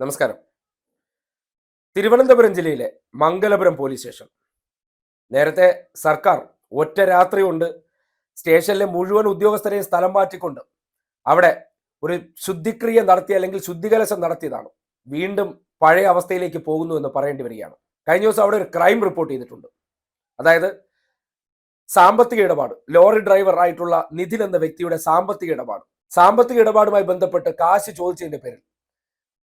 നമസ്കാരം. തിരുവനന്തപുരം ജില്ലയിലെ Mangalapuram police station. നേരത്തെ സർക്കാർ ഒറ്റ രാത്രി കൊണ്ട് സ്റ്റേഷനിലെ മുഴുവൻ ഉദ്യോഗസ്ഥരെയും സ്ഥലം മാറ്റിക്കൊണ്ട് അവിടെ ഒരു ശുദ്ധിക്രിയ നടത്തി അല്ലെങ്കിൽ ശുദ്ധികലശം നടത്തിയതാണ്. വീണ്ടും പഴയ അവസ്ഥയിലേക്ക് പോകുന്നു എന്ന് പറയേണ്ടി വരികയാണ്. കഴിഞ്ഞ ദിവസം അവിടെ ഒരു ക്രൈം റിപ്പോർട്ട് ചെയ്തിട്ടുണ്ട്. അതായത് സാമ്പത്തിക ഇടപാട് ലോറി ഡ്രൈവർ ആയിട്ടുള്ള നിധിൻ എന്ന വ്യക്തിയുടെ സാമ്പത്തിക ഇടപാട്. സാമ്പത്തിക ഇടപാടുമായി ബന്ധപ്പെട്ട് കാശ് ചോദിച്ചതിന്റെ പേരിൽ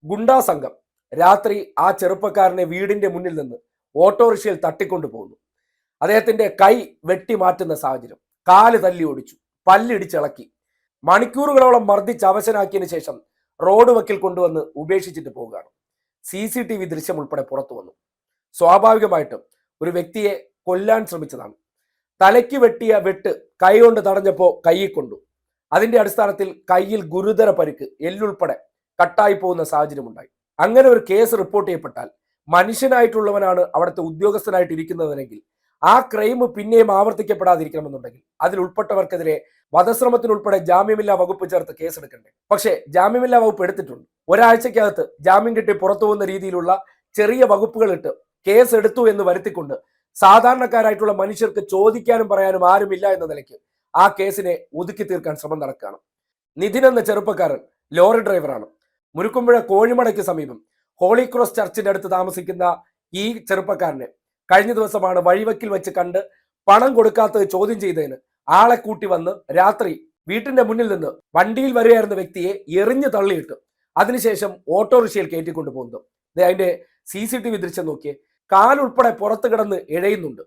ഗുണ്ടാ സംഘം രാത്രി ആ ചെറുപ്പക്കാരനെ വീടിന്റെ മുന്നിൽ നിന്ന് ഓട്ടോറിക്ഷയിൽ തട്ടിക്കൊണ്ടു പോകുന്നു അദ്ദേഹത്തിന്റെ കൈ വെട്ടി മാറ്റുന്ന സാഹചര്യം. കാൽ തല്ലി ഓടിച്ചു. പല്ലിടിച്ചിളക്കി. മണിക്കൂറുകളോളം മർദ്ദിച്ച് അവശനാക്കിയതിനു ശേഷം റോഡ് വക്കിൽ കൊണ്ടുവന്ന് ഉപേക്ഷിച്ചിട്ട് പോവുകയാണ്. സി സി ടി വി ദൃശ്യം ഉൾപ്പെടെ പുറത്തു വന്നു. സ്വാഭാവികമായിട്ടും ഒരു വ്യക്തിയെ കൊല്ലാൻ ശ്രമിച്ചതാണ്. തലയ്ക്ക് വെട്ടിയ വെട്ട് കൈ കൊണ്ട് തടഞ്ഞപ്പോൾ കൈയിൽ കൊണ്ടു. അതിന്റെ അടിസ്ഥാനത്തിൽ കയ്യിൽ ഗുരുതര പരുക്ക് എല്ലുൾപ്പെടെ കട്ടായി പോകുന്ന സാഹചര്യം ഉണ്ടായി. അങ്ങനെ ഒരു കേസ് റിപ്പോർട്ട് ചെയ്യപ്പെട്ടാൽ മനുഷ്യനായിട്ടുള്ളവനാണ് അവിടുത്തെ ഉദ്യോഗസ്ഥനായിട്ട് ഇരിക്കുന്നതെങ്കിൽ ആ ക്രൈം പിന്നെയും ആവർത്തിക്കപ്പെടാതിരിക്കണമെന്നുണ്ടെങ്കിൽ അതിൽ ഉൾപ്പെട്ടവർക്കെതിരെ വധശ്രമത്തിനുൾപ്പെടെ ജാമ്യമില്ലാ വകുപ്പ് ചേർത്ത് കേസെടുക്കണ്ടേ പക്ഷേ ജാമ്യമില്ലാ വകുപ്പ് എടുത്തിട്ടുണ്ട്. ഒരാഴ്ചക്കകത്ത് ജാമ്യം കിട്ടി പുറത്തു പോകുന്ന രീതിയിലുള്ള ചെറിയ വകുപ്പുകൾ ഇട്ട് കേസ് എടുത്തു എന്ന് വരുത്തിക്കൊണ്ട് സാധാരണക്കാരായിട്ടുള്ള മനുഷ്യർക്ക് ചോദിക്കാനും പറയാനും ആരുമില്ല എന്ന നിലയ്ക്ക് ആ കേസിനെ ഒതുക്കി തീർക്കാൻ ശ്രമം നടക്കുകയാണ്. നിതിൻ എന്ന ചെറുപ്പക്കാരൻ ലോറി ഡ്രൈവറാണ് മുരുക്കുമ്പുഴ കോഴിമടയ്ക്ക് സമീപം ഹോളി ക്രോസ് ചർച്ചിന്റെ അടുത്ത് താമസിക്കുന്ന ഈ ചെറുപ്പക്കാരനെ കഴിഞ്ഞ ദിവസമാണ് വഴിവക്കിൽ വെച്ച് കണ്ട് പണം കൊടുക്കാത്തത് ചോദ്യം ചെയ്തതിന് ആളെ കൂട്ടി വന്ന് രാത്രി വീട്ടിന്റെ മുന്നിൽ നിന്ന് വണ്ടിയിൽ വരികയായിരുന്ന വ്യക്തിയെ എറിഞ്ഞു തള്ളിയിട്ട്. അതിനുശേഷം ഓട്ടോറിക്ഷയിൽ കയറ്റിക്കൊണ്ടു പോകുന്നു അതിന്റെ സി സി ടി വി ദൃശ്യം നോക്കിയേ. കാലുൾപ്പെടെ പുറത്തു കിടന്ന് ഇഴയുന്നുണ്ട്.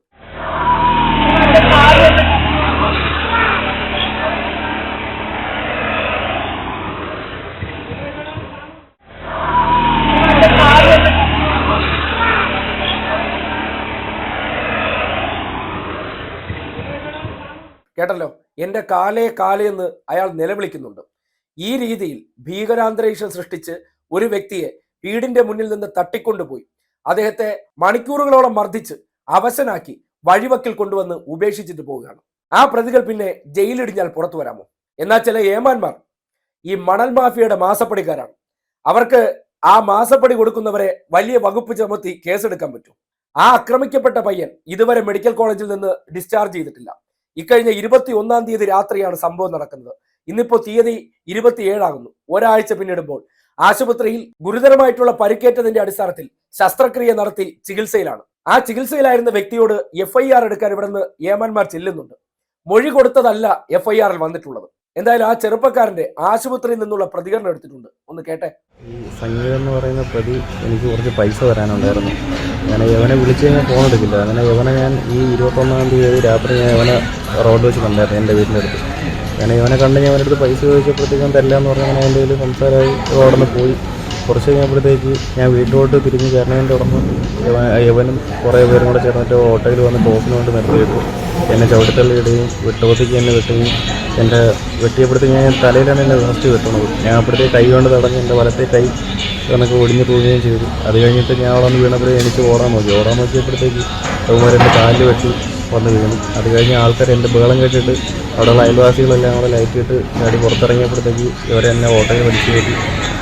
കേട്ടല്ലോ? എന്റെ കാലേ കാലേ എന്ന് അയാൾ നിലവിളിക്കുന്നുണ്ട്. ഈ രീതിയിൽ ഭീകരാന്തരീക്ഷം സൃഷ്ടിച്ച് ഒരു വ്യക്തിയെ വീടിന്റെ മുന്നിൽ നിന്ന് തട്ടിക്കൊണ്ടുപോയി. അദ്ദേഹത്തെ മണിക്കൂറുകളോളം മർദ്ദിച്ച് അവശനാക്കി വഴിവക്കിൽ കൊണ്ടുവന്ന് ഉപേക്ഷിച്ചിട്ട് പോവുകയാണ്. ആ പ്രതികൾ പിന്നെ ജയിലിടിഞ്ഞാൽ പുറത്തു വരാമോ? എന്നാൽ ചില ഏമാന്മാർ ഈ മണൽ മാഫിയയുടെ മാസപ്പടിക്കാരാണ്. അവർക്ക് ആ മാസപ്പടി കൊടുക്കുന്നവരെ വലിയ വകുപ്പ് ചുമത്തി കേസെടുക്കാൻ പറ്റും. ആ ആക്രമിക്കപ്പെട്ട പയ്യൻ ഇതുവരെ മെഡിക്കൽ കോളേജിൽ നിന്ന് ഡിസ്ചാർജ് ചെയ്തിട്ടില്ല. ഇക്കഴിഞ്ഞ ഇരുപത്തി ഒന്നാം തീയതി രാത്രിയാണ് സംഭവം നടക്കുന്നത്. ഇന്നിപ്പോ തീയതി ഇരുപത്തിയേഴാകുന്നു. ഒരാഴ്ച പിന്നിടുമ്പോൾ ആശുപത്രിയിൽ ഗുരുതരമായിട്ടുള്ള പരിക്കേറ്റതിന്റെ അടിസ്ഥാനത്തിൽ ശസ്ത്രക്രിയ നടത്തി ചികിത്സയിലാണ്. ആ ചികിത്സയിലായിരുന്ന വ്യക്തിയോട് എഫ് ഐ ആർ എടുക്കാൻ ഇവിടെ നിന്ന് ഏമാന്മാർ ചെല്ലുന്നുണ്ട്. മൊഴി കൊടുത്തതല്ല എഫ് ഐ ആറിൽ വന്നിട്ടുള്ളത്. എന്തായാലും ആ ചെറുപ്പക്കാരന്റെ ആശുപത്രിയിൽ നിന്നുള്ള പ്രതികരണം എടുത്തിട്ടുണ്ട്. ഒന്ന് കേട്ടെ. ഈ സംഗീതം എന്ന് പറയുന്ന പ്രതി എനിക്ക് കുറച്ച് പൈസ തരാനുണ്ടായിരുന്നു. ഞാൻ യവനെ വിളിച്ച് കഴിഞ്ഞാൽ ഫോൺ എടുക്കില്ല. അങ്ങനെ യവനെ ഞാൻ ഈ ഇരുപത്തൊന്നാം തീയതി രാത്രി ഞാൻ യവനെ റോഡ് വെച്ച് കണ്ടായിരുന്നു എന്റെ വീടിന്റെ അടുത്ത്. അങ്ങനെ യവനെ കണ്ട് ഞാൻ അവനടുത്ത് പൈസ ചോദിച്ചപ്പോഴത്തേക്കും തരില്ല എന്ന് പറഞ്ഞാൽ അങ്ങനെ എന്റെ കയ്യിൽ സംസാരമായി. അവിടെ നിന്ന് പോയി. കുറച്ച് കഴിഞ്ഞപ്പോഴത്തേക്ക് ഞാൻ വീട്ടിലോട്ട് തിരിഞ്ഞ് കയറണതിന്റെ ഉടമ്പ് യവനും കുറേ പേരും കൂടെ ചേർന്നിട്ട് ഓട്ടോയിൽ വന്ന് ടോപ്പിന് വേണ്ടി നിർത്തിയിട്ടു. എന്നെ ചവിട്ടിത്തള്ളിയിടുകയും വെട്ടുപത്തിക്ക് എന്നെ വെട്ടുകയും എന്റെ വെട്ടിയപ്പോഴത്തേക്ക് ഞാൻ തലയിലാണ് എന്നെ ഫസ്റ്റ് വെട്ടണത്. ഞാൻ അപ്പോഴത്തേക്ക് കൈ കൊണ്ട് തടഞ്ഞ് എന്റെ വലത്തെ കൈ കണക്ക് ഒടിഞ്ഞു പോവുകയും ചെയ്തു. അത് കഴിഞ്ഞിട്ട് ഞാൻ അവിടെ നിന്ന് വീണപ്പോഴേ എനിക്ക് ഓടാൻ നോക്കി. ഓടാൻ നോക്കിയപ്പോഴത്തേക്ക് എന്റെ കാലിൽ വെട്ടി വന്ന് വീണു. അത് കഴിഞ്ഞ് ആൾക്കാർ എന്റെ ബഹളം കേട്ടിട്ട് അവിടെയുള്ള അയൽവാസികളെല്ലാം അവിടെ ലൈറ്റ് ഇട്ട് ചാടി പുറത്തിറങ്ങിയപ്പോഴത്തേക്ക് ഇവരെന്നെ ഓട്ടോയിൽ വലിച്ചു കയറ്റി.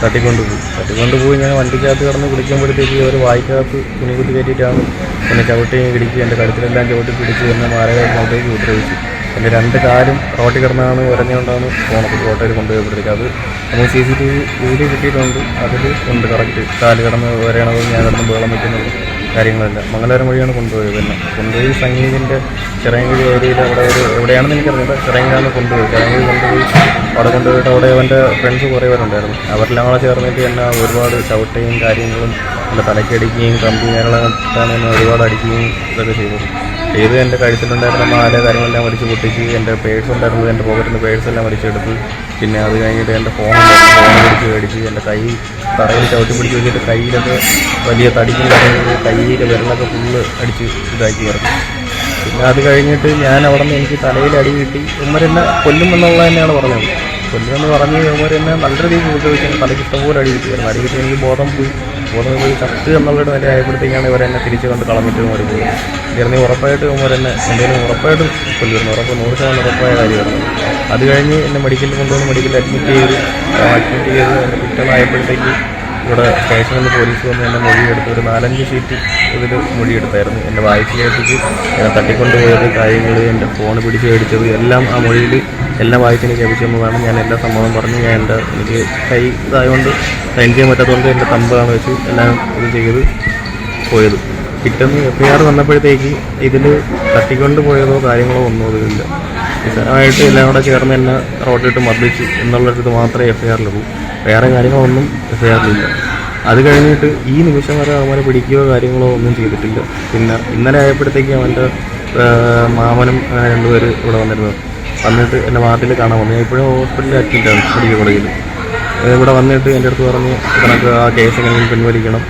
തട്ടിക്കൊണ്ടുപോയി. തട്ടിക്കൊണ്ടുപോയി ഞാൻ വണ്ടിക്കകത്ത് കിടന്ന് പിടിക്കുമ്പോഴത്തേക്ക് ഒരു വായിക്കകത്ത് തുണി കുത്തി കയറ്റിയിട്ടാണ് എന്നെ ചവിട്ടുകയും ഇടിച്ച് എന്റെ കഴുത്തിലെല്ലാം ചവിട്ടി പിടിച്ച് എന്നെ മാരകമായിട്ടേക്ക് ഉപദ്രവിച്ചു. എന്റെ രണ്ട് കാലും റോട്ടിൽ കിടന്നാണ് ഉരഞ്ഞുകൊണ്ടാണ് പോണത്. ഓട്ടോയിൽ കൊണ്ടുപോയപ്പോഴത്തേക്ക് അത് നമുക്ക് C C T V video കിട്ടിയിട്ടുണ്ട്. അതിൽ ഉണ്ട് കറക്റ്റ്. കാൽ കിടന്ന് വരയണതും ഞാൻ കിടന്ന് ബഹളം വയ്ക്കുന്നത് കാര്യങ്ങളെല്ലാം. മംഗലാരം വഴിയാണ് കൊണ്ടുപോയത്. പിന്നെ കൊണ്ടുപോയി സംഗീതിന്റെ ചിറയൻകിഴി ഏരിയയിൽ അവിടെ ഒരു എവിടെയാണെന്ന് എനിക്കറിയില്ല ചിറയങ്കിലാണ് കൊണ്ടുപോയി ചിറയൻകിഴി കൊണ്ടുപോയി അവിടെ കൊണ്ടുപോയിട്ട് അവിടെ അവന്റെ ഫ്രണ്ട്സ് കുറേ പേരുണ്ടായിരുന്നു. അവരെല്ലാം കൂടെ ചേർന്നിട്ട് എന്നെ ഒരുപാട് ചവിട്ടുകയും കാര്യങ്ങളും എന്റെ തലക്കടിക്കുകയും കമ്പി മേളത്താണ് എന്നെ ഒരുപാട് അടിക്കുകയും ഇതൊക്കെ ചെയ്തത്. ചെയ്ത് എന്റെ കഴുത്തിലുണ്ടായിരുന്ന മാല കാര്യങ്ങളെല്ലാം വലിച്ചു പൊട്ടിച്ച് എന്റെ പേഴ്സ് ഉണ്ടായിരുന്നത് എന്റെ പോക്കറ്റിന്റെ പേഴ്സ് എല്ലാം വലിച്ചെടുത്ത് പിന്നെ അത് കഴിഞ്ഞിട്ട് എന്റെ ഫോൺ ഫോൺ പിടിച്ച് മേടിച്ച് എന്റെ കൈ തറയിൽ ചവിട്ടി പിടിച്ച് വെച്ചിട്ട് കയ്യിലൊക്കെ വലിയ തടിക്കും കയ്യിലെ വിരലൊക്കെ ഫുള്ള് അടിച്ച് ഇതാക്കി ഇറങ്ങി പിന്നെ അത് കഴിഞ്ഞിട്ട് ഞാൻ അവിടെ നിന്ന് എനിക്ക് തലയിൽ അടി കിട്ടി. ഉമ്മരെന്നെ കൊല്ലുമെന്നുള്ളത് തന്നെയാണ് പറഞ്ഞത്. കൊല്ലുമെന്ന് പറഞ്ഞ് കഴിയുമ്പോൾ എന്നെ നല്ല രീതിയിൽ ഉപദ്രവിച്ചു തലയ്ക്ക് ഇഷ്ടംപോലെ അടി കിട്ടിയായിരുന്നു അടി കിട്ടി എനിക്ക് ബോധം പോയി. ബോധം പോയി കത്ത് എന്നുള്ളൊരു നില ആയപ്പോഴത്തേക്കാണ് ഇവരെന്നെ തിരിച്ച് കണ്ട് കളഞ്ഞിട്ട് ഉമ്മർ പോയി ഇറങ്ങി ഉറപ്പായിട്ട് ഉമ്മരെന്നെ എന്തെങ്കിലും ഉറപ്പായിട്ടും കൊല്ലുമായിരുന്നു. ഉറപ്പ് നൂറ് ശതമാനം ഉറപ്പായ കാര്യമായിരുന്നു അത് കഴിഞ്ഞ് എന്നെ മെഡിക്കലിൽ കൊണ്ടുവന്ന് മെഡിക്കലിൽ അഡ്മിറ്റ് ചെയ്ത് അഡ്മിറ്റ് ചെയ്ത് പിറ്റേന്നായപ്പോഴത്തേക്ക് ഇവിടെ സ്റ്റേഷനിൽ നിന്ന് പോലീസ് വന്ന് എന്റെ മൊഴിയെടുത്ത് ഒരു നാലഞ്ച് ഷീറ്റ് ഇതിൽ മൊഴിയെടുത്തായിരുന്നു. എന്റെ വായിച്ച് കേട്ടിട്ട് എന്നെ തട്ടിക്കൊണ്ടുപോയത് കാര്യങ്ങൾ എന്റെ ഫോൺ പിടിച്ച് മേടിച്ചത് എല്ലാം ആ മൊഴിയിൽ എല്ലാം വായിച്ചതിന് കേൾപ്പിച്ചെന്നതാണ് ഞാൻ എല്ലാ സംഭവം പറഞ്ഞു. ഞാൻ എന്റെ എനിക്ക് കൈ ഇതായതുകൊണ്ട് സൈൻ ചെയ്യാൻ പറ്റാത്തതുകൊണ്ട് എന്റെ തമ്പാണ് വെച്ച് എല്ലാം ഇത് ചെയ്ത് പോയത്. പിറ്റേന്ന് എഫ് ഐ ആർ വന്നപ്പോഴത്തേക്ക് ഇതിൽ തട്ടിക്കൊണ്ട് പോയതോ കാര്യങ്ങളോ ഒന്നും അതിലില്ല. നിസ്സാരമായിട്ട് എല്ലാം കൂടെ ചേർന്ന് എന്നെ റോഡിലിട്ട് മർദ്ദിച്ചു എന്നുള്ളൊരിത് മാത്രമേ എഫ് ഐ ആറിലുള്ളൂ. വേറെ കാര്യങ്ങളൊന്നും എഫ് ഐ ആറിലില്ല. അത് കഴിഞ്ഞിട്ട് ഈ നിമിഷം വരെ അവനെ പിടിക്കുകയോ കാര്യങ്ങളോ ഒന്നും ചെയ്തിട്ടില്ല. പിന്നെ ഇന്നലെ ആയപ്പോഴത്തേക്ക് അവന്റെ മാമനും രണ്ടുപേര് ഇവിടെ വന്നിരുന്നു. വന്നിട്ട് എന്റെ വാർഡിൽ കാണാൻ വന്നു. ഞാൻ ഇപ്പോഴും ഹോസ്പിറ്റലിൽ അഡ്മിറ്റാണ് മെഡിക്കൽ കോളേജിൽ ഇവിടെ വന്നിട്ട് എന്റെ അടുത്ത് പറഞ്ഞ് നിനക്ക് ആ കേസ് എങ്ങനെയും പിൻവലിക്കണം?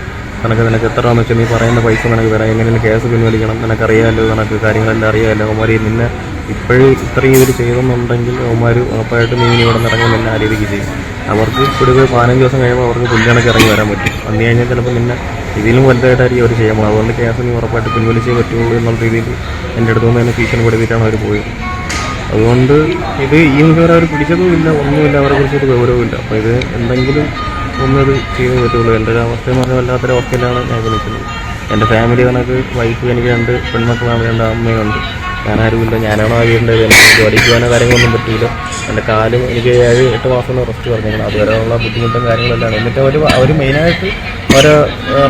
നിനക്ക് നിനക്ക് എത്ര രൂപ വെച്ചാൽ നീ പറയുന്ന പൈസ നിനക്ക് തരാം? എങ്ങനെയും കേസ് പിൻവലിക്കണം? നിനക്കറിയാമല്ലോ നിനക്ക് കാര്യങ്ങളെല്ലാം അറിയാമല്ലോ അവന്മാർ നിന്നെ ഇപ്പോഴും ഇത്രയും ഇവർ ചെയ്തെന്നുണ്ടെങ്കിൽ അവന്മാർ ഉറപ്പായിട്ട് മീൻ ഇവിടെ നിന്ന് ഇറങ്ങി നിന്നെ ആ രീതിക്ക് ചെയ്യും. അവർക്ക് ഇവിടെ ഒരു പതിനഞ്ച് ദിവസം കഴിയുമ്പോൾ അവർക്ക് പുല്ലിണക്ക് ഇറങ്ങി വരാൻ പറ്റും. അന്ന് കഴിഞ്ഞാൽ ചിലപ്പോൾ നിന്നെ ഇതിലും വലുതായിട്ടായിരിക്കും അവർ ചെയ്യാൻ പോകുന്നത്. അതുകൊണ്ട് കേസ് നീ ഉറപ്പായിട്ട് പിൻവലിച്ചേ പറ്റുള്ളൂ എന്നുള്ള രീതിയിൽ എന്റെ അടുത്ത് നിന്ന് തന്നെ ഭീഷണിപ്പെടുത്തിയിട്ടാണ് അവർ പോയത്. അതുകൊണ്ട് ഇത് ഈ മുഖവരെ അവർ പിടിച്ചതുമില്ല ഒന്നുമില്ല. അവരെ കുറിച്ചൊരു ഗൗരവമില്ല അപ്പോൾ ഇത് എന്തെങ്കിലും ഒന്നത് ചെയ്തേ പറ്റുള്ളൂ. എന്റെ ഒരു അവസ്ഥ എന്ന് പറഞ്ഞാൽ വല്ലാത്തൊരു അവസ്ഥയിലാണ് ഞാൻ വിളിക്കുന്നത് എന്റെ ഫാമിലി കണക്ക് വൈഫ് എനിക്ക് രണ്ട് പെൺമക്കളാണ് രണ്ട് അമ്മയുണ്ട്. ഞാനാരുമില്ല. ഞാനാണോ ആ വീടിന്റെ എനിക്ക് ജോലിക്കുവാനോ കാര്യങ്ങളൊന്നും പറ്റിയില്ല. എന്റെ കാലും എനിക്ക് ഏഴ് എട്ട് മാസം റെസ്റ്റ് പറഞ്ഞിരുന്നു. അതുവരെയുള്ള ബുദ്ധിമുട്ടും കാര്യങ്ങളെല്ലാം. എന്നിട്ട് അവർ അവർ മെയിനായിട്ട് ഓരോ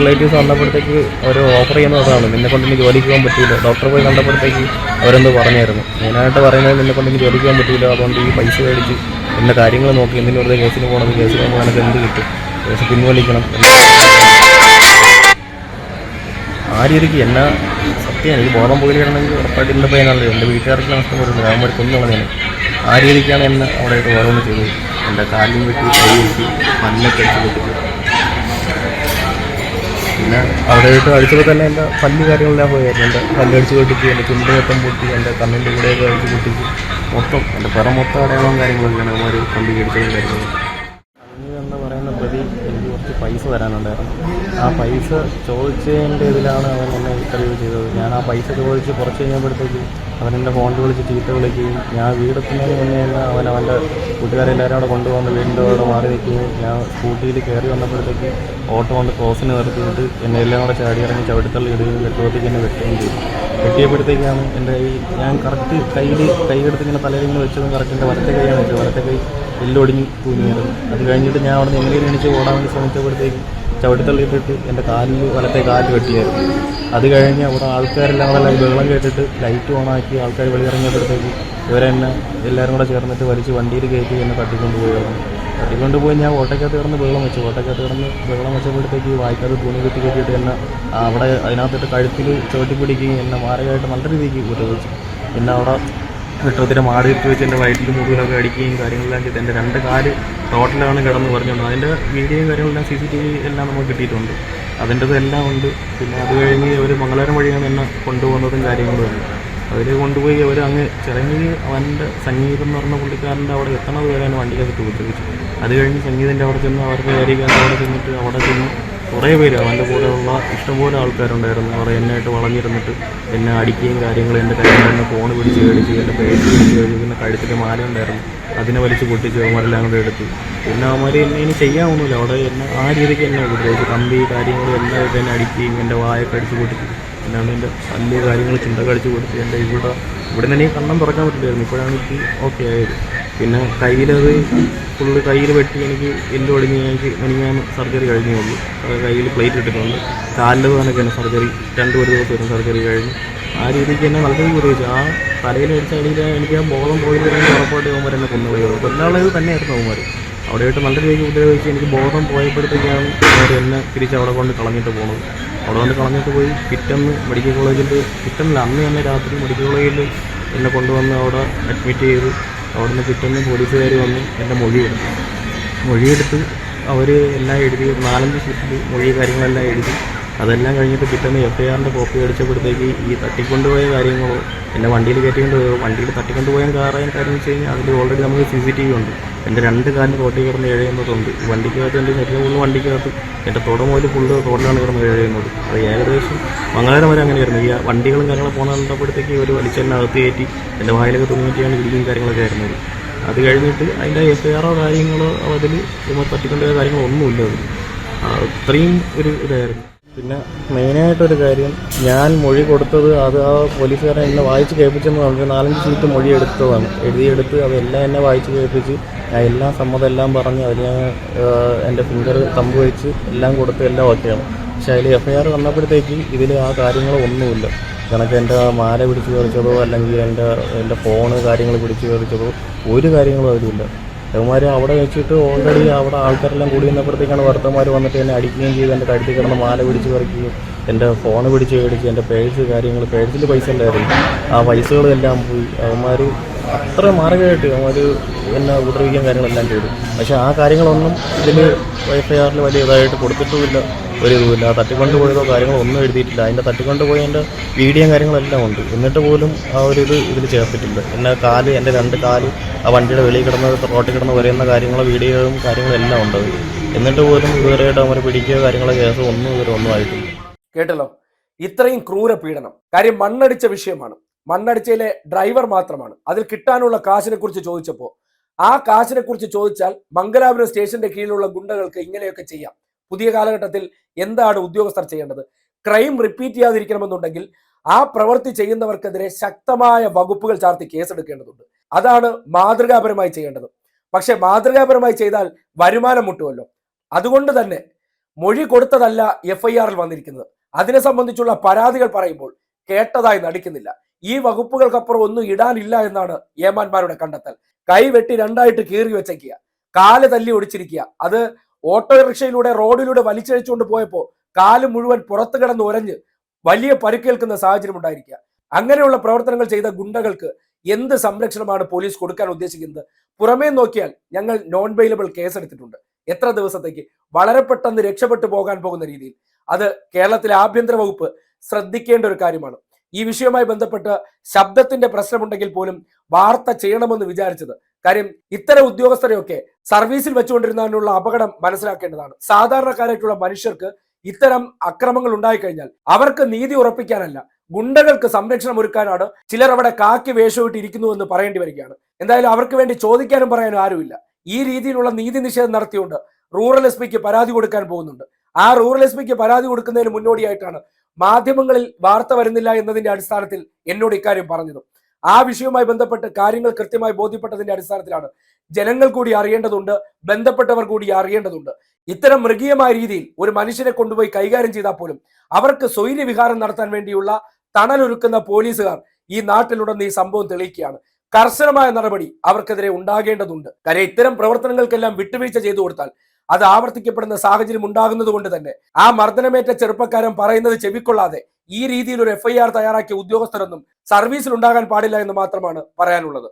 റിലേറ്റീവ്സ് വന്നപ്പോഴത്തേക്ക് അവർ ഓഫർ ചെയ്യുന്നത് അതാണ്. നിന്നെ കൊണ്ട് എനിക്ക് ജോലിക്ക് പോകാൻ പറ്റിയില്ല. ഡോക്ടർ പോയി കണ്ടപ്പോഴത്തേക്ക് അവരെന്ത് പറഞ്ഞായിരുന്നു? മെയിനായിട്ട് പറയുന്നത് നിന്നെ കൊണ്ട് എനിക്ക് ജോലിക്ക് പോകാൻ പറ്റിയില്ല. അതുകൊണ്ട് ഈ പൈസ മേടിച്ച് എന്റെ കാര്യങ്ങൾ നോക്കി. എന്തിനു വെറുതെ കേസിന് പോകണം? കേസിന് പോകുമ്പോൾ എന്ത് കിട്ടും? കേസ് പിൻവലിക്കണം. ആ രീതിക്ക് എന്നാ സത്യം എനിക്ക് ബോധം പോയി പോയിട്ടാണെങ്കിൽ ഉറപ്പായിട്ട് എന്റെ പയ്യനല്ലോ എന്റെ വീട്ടുകാർക്ക് നഷ്ടം വരുന്നത് ഞാൻ ഒരു കൊന്നുകളഞ്ഞാണ് ആ രീതിക്കാണ് എന്നെ അവിടെ ഓരോന്ന് ചെയ്തത്. എന്റെ കാലിലും വെട്ടി കൈ വെട്ടി പല്ലൊക്കെ അടിച്ച് പൊട്ടിച്ചു. പിന്നെ അവിടെ ആയിട്ട് അടിച്ചപ്പോൾ തന്നെ എന്റെ പല്ല് കാര്യങ്ങളെല്ലാം പോയായിരുന്നു. എന്റെ പല്ല് അടിച്ച് പൊട്ടിച്ച് എന്റെ ചുണ്ട് മൊത്തം പൊട്ടി എന്റെ കണ്ണിന്റെ കൂടെയൊക്കെ അടിച്ച് പൊട്ടിച്ച്. മൊത്തം എന്റെ പുറം മൊത്തം അടയാളവും കാര്യങ്ങളൊക്കെയാണ് അവന്മാർ കമ്പി കടിച്ചതും കാര്യങ്ങളും. പൈസ തരാനുണ്ടായിരുന്നു ആ പൈസ ചോദിച്ചതിന്റെ ഇതിലാണ് അവൻ എന്നെ ഇന്റർവ്യൂ ചെയ്തത്. ഞാൻ ആ പൈസ ചോദിച്ച് കുറച്ച് കഴിഞ്ഞപ്പോഴത്തേക്ക് അവൻ എന്റെ ഫോണിൽ വിളിച്ച് ചീത്ത വിളിക്കുകയും ഞാൻ വീടെത്തുന്നതിന് മുന്നേ തന്നെ അവൻ അവന്റെ കൂട്ടുകാരെല്ലാവരും അവിടെ കൊണ്ടുവന്ന് വീടിന്റെ അവിടെ മാറി നിൽക്കുകയും ഞാൻ സ്കൂട്ടിയിൽ കയറി വന്നപ്പോഴത്തേക്ക് ഓട്ടോ കൊണ്ട് ക്രോസിന് നിർത്തിയിട്ട് എന്നെ എല്ലാം കൂടെ ചാടി ഇറങ്ങി ചവിട്ടിത്തള്ളി ഇടുകയും വെട്ടുപത്തേക്ക് എന്നെ വെട്ടുകയും ചെയ്തു. വെട്ടിയപ്പോഴത്തേക്കാണ് എന്റെ ഞാൻ കറക്റ്റ് കയ്യിൽ കൈയെടുത്ത് ഇങ്ങനെ തലയിൽ ഇങ്ങനെ വെച്ചതും കറക്റ്റ് എന്റെ വലത്തെ കൈയാണ് വെച്ചത്. വലത്തെ കൈ എല്ലൊടിഞ്ഞ് തൂങ്ങിയായിരുന്നു അത് കഴിഞ്ഞിട്ട് ഞാൻ അവിടെ നിന്ന് എങ്ങനെ എണീച്ച് ഓടാൻ വേണ്ടി ശ്രമിച്ചപ്പോഴത്തേക്ക് ചവിട്ടിത്തള്ളിയിട്ടിട്ട് എന്റെ കാലിൽ വലത്തെ കാൽ വെട്ടിയായിരുന്നു. അത് കഴിഞ്ഞ് അവിടെ ആൾക്കാരെല്ലാം കൂടെ വെള്ളം കേട്ടിട്ട് ലൈറ്റ് ഓണാക്കി ആൾക്കാർ വെളിയിറങ്ങിയപ്പോഴത്തേക്ക് ഇവരെന്നെ എല്ലാവരും കൂടെ ചേർന്നിട്ട് വലിച്ച് വണ്ടിയിൽ കയറ്റി എന്നെ തട്ടിക്കൊണ്ടുപോയിരുന്നു. തട്ടിക്കൊണ്ടുപോയി ഞാൻ ഓട്ടക്കകത്ത് കിടന്ന് വെള്ളം വെച്ചു. ഓട്ടക്കകത്ത് കിടന്ന് വെള്ളം വെച്ചപ്പോഴത്തേക്ക് വായിക്കാതെ തുണി കുത്തി കെട്ടിയിട്ട് എന്നെ അവിടെ അതിനകത്തിട്ട് കഴുത്തിൽ ചവിട്ടി പിടിക്കുകയും എന്നെ മാരകമായിട്ട് നല്ല രീതിക്ക് ഉപദ്രവിച്ചു. പിന്നെ അവിടെ വെട്ടത്തിന് മാട് ഇട്ട് വെച്ച് എന്റെ വയറ്റിൽ മുറിവിലൊക്കെ അടിക്കുകയും കാര്യങ്ങളെല്ലാം ചെയ്ത് എന്റെ രണ്ട് കാൽ റോട്ടിലാണ് കിടന്ന് പറഞ്ഞുകൊണ്ട് അതിന്റെ വീഡിയോയും കാര്യങ്ങളെല്ലാം സി സി ടി വി എല്ലാം നമുക്ക് കിട്ടിയിട്ടുണ്ട്. അതിന്റെത് എല്ലാം ഉണ്ട്. പിന്നെ അത് കഴിഞ്ഞ് അവർ മംഗലാരം വഴിയാണ് എന്നെ കൊണ്ടുപോകുന്നതും കാര്യങ്ങളും ഉണ്ട്. അതിൽ കൊണ്ടുപോയി അവർ അങ്ങ് ചിറങ്ങി അവന്റെ സംഗീതം എന്ന് പറഞ്ഞ പുള്ളിക്കാരന്റെ അവിടെ എത്തണത് വരെയാണ് വണ്ടിക്കകത്ത് ഉപദ്രവിച്ചു അത് കഴിഞ്ഞ് സംഗീതന്റെ അവിടെ ചെന്ന് അവരുടെ ഏരിയക്കാരുടെ അവിടെ ചെന്നിട്ട് അവിടെ ചെന്ന് കുറേ പേര് അവന്റെ കൂടെയുള്ള ഇഷ്ടംപോലെ ആൾക്കാരുണ്ടായിരുന്നു. അവർ എന്നായിട്ട് വളഞ്ഞിരുന്നിട്ട് എന്നെ അടിക്കുകയും കാര്യങ്ങളും എന്റെ കയ്യിൽ നിന്ന് ഫോൺ പിടിച്ച് മേടിച്ച് എന്റെ പേര് പിടിച്ച് പിന്നെ കഴുത്തിൽ മാല ഉണ്ടായിരുന്നു. അതിനെ വലിച്ച് പൊട്ടിച്ച് അവന്മാരെല്ലാം കൂടെ എടുത്തു. പിന്നെ അവന്മാർ എന്നെ ഇനി ചെയ്യാമൊന്നുമില്ല അവിടെ എന്നെ ആ രീതിക്ക് എന്നെ ഉപദ്രവിച്ചു. കമ്പി കാര്യങ്ങളും എല്ലാം എന്നെ അടിക്കുകയും എന്റെ വായൊക്കെ അടിച്ച് പൊട്ടിച്ചു. എന്നാണ് എന്റെ വലിയ കാര്യങ്ങൾ ചിന്ത കടിച്ചു കൊടുത്ത് എന്റെ ഇവിടെ ഇവിടെ നിന്ന് കണ്ണം തുറക്കാൻ പറ്റില്ലായിരുന്നു. ഇപ്പോഴാണ് എനിക്ക് ഓക്കെ ആയത്. പിന്നെ കയ്യിലത് ഫുള്ള് കയ്യിൽ വെട്ടി എനിക്ക് എല്ല് ഒടിഞ്ഞ് എനിക്ക് എനിക്കാണ് സർജറി കഴിഞ്ഞേ ഉള്ളൂ. കയ്യിൽ പ്ലേറ്റ് ഇട്ടിട്ടുണ്ട്. കാലിൽ തന്നെ സർജറി രണ്ട് ഒരു ദിവസം വരും സർജറി കഴിഞ്ഞു. ആ രീതിക്ക് തന്നെ നല്ല രീതിയിൽ ഉപയോഗിച്ചു ആ തലയിൽ അടിച്ച അടിയിൽ എനിക്ക് ആ ബോധം പോയില്ലെങ്കിൽ ഉറപ്പായിട്ട് അവന്മാർ എന്നെ കൊന്നുകളയുള്ളൂ കൊല്ലാളത് തന്നെയായിരുന്നു അവന്മാർ അവിടെയായിട്ട് നല്ല രീതിക്ക് ഉപദ്രവിച്ച് എനിക്ക് ബോധം പോയപ്പോഴത്തേക്കാണ് അവർ എന്നെ തിരിച്ച് അവിടെ കൊണ്ട് കളഞ്ഞിട്ട് പോകുന്നത് അവിടെ കൊണ്ട് കളഞ്ഞിട്ട് പോയി. പിറ്റന്ന് മെഡിക്കൽ കോളേജിൽ പിറ്റന്നില്ല അന്ന് തന്നെ രാത്രി മെഡിക്കൽ കോളേജിൽ എന്നെ കൊണ്ടുവന്ന് അവിടെ അഡ്മിറ്റ് ചെയ്ത് അവിടെ നിന്ന് കിട്ടുന്ന പോലീസുകാർ വന്ന് എന്റെ മൊഴിയെടുത്തു. മൊഴിയെടുത്ത് അവർ എല്ലാം എഴുതി നാലഞ്ച് ഷീറ്റിൽ മൊഴി കാര്യങ്ങളെല്ലാം എഴുതി. അതെല്ലാം കഴിഞ്ഞിട്ട് പിറ്റേന്ന് എഫ് ഐ ആറിന്റെ കോപ്പി അടിച്ചപ്പോഴത്തേക്ക് ഈ തട്ടിക്കൊണ്ടുപോയ കാര്യങ്ങളോ എന്റെ വണ്ടിയിൽ കയറ്റിക്കൊണ്ട് പോയോ വണ്ടിയിൽ തട്ടിക്കൊണ്ടുപോയ കാറായും കാര്യം വെച്ച് കഴിഞ്ഞാൽ അതിൽ ഓൾറെഡി നമുക്ക് സി സി ടി വി ഉണ്ട്. എന്റെ രണ്ട് കാലിന് റോട്ടിൽ കിടന്ന് എഴുതുന്നതുണ്ട് വണ്ടിക്കകത്ത് എന്റെ ശരീരം ഫുള്ള് വണ്ടിക്കകത്ത് എന്റെ തുട മുതൽ ഫുള്ള് റോഡിലാണ് കിടന്ന് എഴുതുന്നത് അത് ഏകദേശം മംഗളാരം വരെ അങ്ങനെയായിരുന്നു ഈ വണ്ടികളും കാര്യങ്ങളും പോകുന്ന കണ്ടപ്പോഴത്തേക്ക് ഒരു വലിച്ചെന്നെ അകത്ത് കയറ്റി എന്റെ വായിലൊക്കെ തുണിയിട്ടാണ് ഇടിയും കാര്യങ്ങളൊക്കെ ആയിരുന്നത്. അത് കഴിഞ്ഞിട്ട് അതിന്റെ എഫ് ഐ ആറോ കാര്യങ്ങളോ അതിൽ തട്ടിക്കൊണ്ടുപോയ കാര്യങ്ങളോ ഒന്നുമില്ല അതിൽ അത്രയും ഒരു ഇതായിരുന്നു. പിന്നെ മെയിനായിട്ടൊരു കാര്യം ഞാൻ മൊഴി കൊടുത്തത് അത് ആ പോലീസുകാരൻ എന്നെ വായിച്ച് കേൾപ്പിച്ചെന്ന് പറഞ്ഞു. നാലഞ്ച് സീറ്റ് മൊഴി എടുത്തതാണ്. എഴുതിയെടുത്ത് അതെല്ലാം എന്നെ വായിച്ച് കേൾപ്പിച്ച് ഞാൻ എല്ലാം സമ്മതം എല്ലാം പറഞ്ഞ് അതിൽ ഞാൻ എന്റെ ഫിംഗർ തമ്പ് വെച്ച് എല്ലാം കൊടുത്ത് എല്ലാം ഓക്കെയാണ്. പക്ഷേ അതിൽ എഫ് ഐ ആർ വന്നപ്പോഴത്തേക്ക് ഇതിൽ ആ കാര്യങ്ങളൊന്നുമില്ല കണക്ക് എന്റെ മാല പിടിച്ച് കയറിച്ചതോ അല്ലെങ്കിൽ എന്റെ എന്റെ ഫോണ് കാര്യങ്ങൾ പിടിച്ച് കയറിച്ചതോ ഒരു കാര്യങ്ങളും അതിലില്ല. അവന്മാർ അവിടെ വെച്ചിട്ട് ഓൾറെഡി അവിടെ ആൾക്കാരെല്ലാം കൂടി വന്നപ്പോഴത്തേക്കാണ് ഭർത്തമാർ വന്നിട്ട് എന്നെ അടിക്കുകയും ചെയ്ത്. എന്റെ കഴുത്തിൽ കിടന്ന് മാല പിടിച്ച് പറിക്കുകയും എന്റെ ഫോൺ പിടിച്ച് മേടിച്ച് എന്റെ പേഴ്സ് കാര്യങ്ങൾ പേഴ്സിൽ പൈസ ഉണ്ടായിരുന്നു ആ പൈസകളെല്ലാം പോയി. അവന്മാർ അത്ര മാർഗമായിട്ട് അവർ എന്നെ ഉപദ്രവിക്കാൻ കാര്യങ്ങളെല്ലാം ചെയ്തു. പക്ഷേ ആ കാര്യങ്ങളൊന്നും ഇതിൽ വൈഫ്ഐആറിൽ വലിയ ഇതായിട്ട് കൊടുത്തിട്ടുമില്ല ഒരു ഇതുമില്ല. ആ തട്ടിക്കൊണ്ട് പോയതോ കാര്യങ്ങളോ ഒന്നും എഴുതിയിട്ടില്ല. അതിന്റെ തട്ടിക്കൊണ്ട് പോയതിന്റെ വീഡിയോ കാര്യങ്ങളെല്ലാം ഉണ്ട്. എന്നിട്ട് പോലും ആ ഒരു ഇത് ഇതിൽ ചേർത്തിട്ടില്ല. എന്നെ കാൽ എന്റെ രണ്ട് കാൽ ആ വണ്ടിയുടെ വെളിയിൽ കിടന്ന് റോട്ടിൽ കിടന്ന് വരയുന്ന കാര്യങ്ങളോ വീഡിയോയും കാര്യങ്ങളും എല്ലാം ഉണ്ട് എന്നിട്ട് പോലും ഇതുവരെയായിട്ട് അവരെ പിടിക്കുക കാര്യങ്ങളോ കേസോ ഒന്നും ഇതുവരെ ഒന്നും ആയിട്ടില്ല. കേട്ടല്ലോ? ഇത്രയും ക്രൂര പീഡനം കാര്യം മണ്ണടിച്ച വിഷയമാണ്. മണ്ണടിച്ചയിലെ ഡ്രൈവർ മാത്രമാണ്. അതിൽ കിട്ടാനുള്ള കാശിനെ കുറിച്ച് ചോദിച്ചപ്പോൾ ആ കാശിനെ കുറിച്ച് ചോദിച്ചാൽ മംഗലാപുരം സ്റ്റേഷന്റെ കീഴിലുള്ള ഗുണ്ടകൾക്ക് ഇങ്ങനെയൊക്കെ ചെയ്യാം. പുതിയ കാലഘട്ടത്തിൽ എന്താണ് ഉദ്യോഗസ്ഥർ ചെയ്യേണ്ടത്? ക്രൈം റിപ്പീറ്റ് ചെയ്യാതിരിക്കണമെന്നുണ്ടെങ്കിൽ ആ പ്രവൃത്തി ചെയ്യുന്നവർക്കെതിരെ ശക്തമായ വകുപ്പുകൾ ചാർത്തി കേസെടുക്കേണ്ടതുണ്ട്. അതാണ് മാതൃകാപരമായി ചെയ്യേണ്ടത്. പക്ഷെ മാതൃകാപരമായി ചെയ്താൽ വരുമാനം മുട്ടുമല്ലോ. അതുകൊണ്ട് തന്നെ മൊഴി കൊടുത്തതല്ല എഫ് വന്നിരിക്കുന്നത്. അതിനെ സംബന്ധിച്ചുള്ള പരാതികൾ പറയുമ്പോൾ കേട്ടതായി നടിക്കുന്നില്ല. ഈ വകുപ്പുകൾക്കപ്പുറം ഒന്നും ഇടാനില്ല എന്നാണ് ഏമാന്മാരുടെ കണ്ടെത്തൽ. കൈ വെട്ടി രണ്ടായിട്ട് കീറി വെച്ചേക്കുക. കാൽ തല്ലി ഒടിച്ചിരിക്കുക. അത് ഓട്ടോറിക്ഷയിലൂടെ റോഡിലൂടെ വലിച്ചഴിച്ചുകൊണ്ട് പോയപ്പോൾ കാൽ മുഴുവൻ പുറത്തു കിടന്ന് ഉരഞ്ഞ് വലിയ പരുക്കേൽക്കുന്ന സാഹചര്യം ഉണ്ടായിരിക്കുക. അങ്ങനെയുള്ള പ്രവർത്തനങ്ങൾ ചെയ്ത ഗുണ്ടകൾക്ക് എന്ത് സംരക്ഷണമാണ് പോലീസ് കൊടുക്കാൻ ഉദ്ദേശിക്കുന്നത്? പുറമേ നോക്കിയാൽ ഞങ്ങൾ നോൺ വെയിലബിൾ കേസ് എടുത്തിട്ടുണ്ട്. എത്ര ദിവസത്തേക്ക്? വളരെ പെട്ടെന്ന് രക്ഷപ്പെട്ടു പോകാൻ പോകുന്ന രീതിയിൽ. അത് കേരളത്തിലെ ആഭ്യന്തര വകുപ്പ് ശ്രദ്ധിക്കേണ്ട ഒരു കാര്യമാണ്. ഈ വിഷയവുമായി ബന്ധപ്പെട്ട് ശബ്ദത്തിന്റെ പ്രശ്നമുണ്ടെങ്കിൽ പോലും വാർത്ത ചെയ്യണമെന്ന് വിചാരിച്ചത്. കാര്യം ഇത്തരം ഉദ്യോഗസ്ഥരെയൊക്കെ സർവീസിൽ വെച്ചുകൊണ്ടിരുന്നതിനുള്ള അപകടം മനസ്സിലാക്കേണ്ടതാണ്. സാധാരണക്കാരായിട്ടുള്ള മനുഷ്യർക്ക് ഇത്തരം അക്രമങ്ങൾ ഉണ്ടായിക്കഴിഞ്ഞാൽ അവർക്ക് നീതി ഉറപ്പിക്കാനല്ല ഗുണ്ടകൾക്ക് സംരക്ഷണം ഒരുക്കാനാണ് ചിലർ അവിടെ കാക്കി വേഷമിട്ടിരിക്കുന്നു എന്ന് പറയേണ്ടി വരികയാണ്. എന്തായാലും അവർക്ക് വേണ്ടി ചോദിക്കാനും പറയാനും ആരുമില്ല. ഈ രീതിയിലുള്ള നീതി നിഷേധം നടത്തിയുകൊണ്ട് റൂറൽ എസ് പിക്ക് പരാതി കൊടുക്കാൻ പോകുന്നുണ്ട്. ആ റൂറൽ എസ് പിക്ക് പരാതി കൊടുക്കുന്നതിന് മുന്നോടിയായിട്ടാണ് മാധ്യമങ്ങളിൽ വാർത്ത വരുന്നില്ല എന്നതിന്റെ അടിസ്ഥാനത്തിൽ എന്നോട് ഇക്കാര്യം പറഞ്ഞത്. ആ വിഷയവുമായി ബന്ധപ്പെട്ട് കാര്യങ്ങൾ കൃത്യമായി ബോധ്യപ്പെട്ടതിന്റെ അടിസ്ഥാനത്തിലാണ് ജനങ്ങൾ കൂടി അറിയേണ്ടതുണ്ട് ബന്ധപ്പെട്ടവർ കൂടി അറിയേണ്ടതുണ്ട്. ഇത്തരം മൃഗീയമായ രീതിയിൽ ഒരു മനുഷ്യനെ കൊണ്ടുപോയി കൈകാര്യം ചെയ്താൽ പോലും അവർക്ക് സ്വൈര്യ വിഹാരം നടത്താൻ വേണ്ടിയുള്ള തണലൊരുക്കുന്ന പോലീസുകാർ ഈ നാട്ടിലുടന്ന് ഈ സംഭവം തെളിയിക്കുകയാണ്. കർശനമായ നടപടി അവർക്കെതിരെ ഉണ്ടാകേണ്ടതുണ്ട്. കാര്യം ഇത്തരം പ്രവർത്തനങ്ങൾക്കെല്ലാം വിട്ടുവീഴ്ച ചെയ്തു കൊടുത്താൽ അത് ആവർത്തിക്കപ്പെടുന്ന സാഹചര്യം ഉണ്ടാകുന്നത് കൊണ്ട് തന്നെ. ആ മർദ്ദനമേറ്റ ചെറുപ്പക്കാരൻ പറയുന്നത് ചെവിക്കൊള്ളാതെ ഈ രീതിയിൽ ഒരു എഫ്ഐആർ തയ്യാറാക്കിയ ഉദ്യോഗസ്ഥരൊന്നും സർവീസിൽ ഉണ്ടാകാൻ പാടില്ല എന്ന് മാത്രമാണ് പറയാനുള്ളത്.